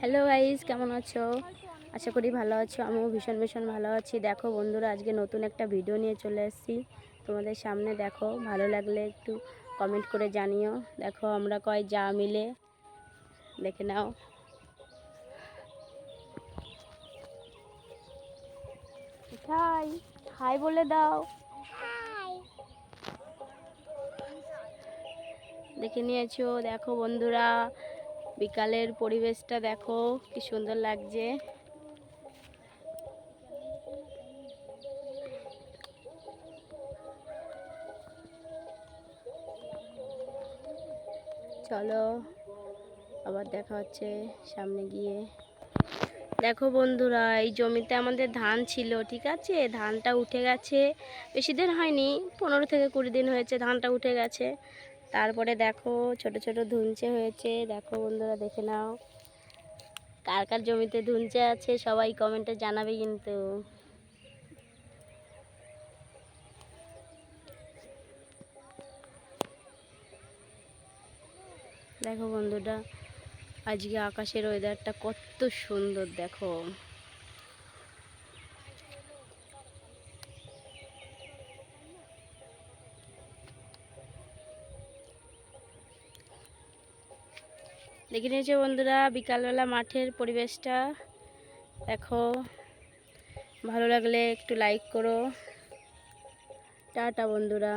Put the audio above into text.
Hello guys কেমন আছো? আশা করি ভালো আছো আমিও ভীষণ ভীষণ ভালো আছি। দেখো বন্ধুরা আজকে নতুন একটা ভিডিও নিয়ে চলে এসেছি। তোমাদের সামনে দেখো ভালো লাগলে একটু কমেন্ট করে জানিও। দেখো আমরা কয় যা মিলে। দেখে নাও। হাই হাই বলে দাও। দেখে নিয়েছো দেখো বন্ধুরা। বিকালের পরিবেশটা দেখো, কি সুন্দর লাগছে। চলো, আবার দেখা হচ্ছে সামনে গিয়ে। দেখো বন্ধুরা, এই জমিতে আমাদের ধান ছিল, ঠিক আছে? ধানটা উঠে গেছে, বেশি দিন হয়নি, পনেরো থেকে কুড়ি দিন হয়েছে ধানটা উঠে গেছে। তারপরে দেখো ছোট ছোট ধুনচে হয়েছে। দেখো বন্ধুরা, দেখে নাও। কার কার জমিতে ধুনচে আছে সবাই কমেন্টে জানাবে কিন্তু। দেখো বন্ধুরা, আজকে আকাশের ওয়েদারটা কত সুন্দর, দেখো। দেখে নিয়েছে বন্ধুরা বিকালবেলা মাঠের পরিবেশটা। দেখো ভালো লাগলে একটু লাইক করো। টাটা বন্ধুরা।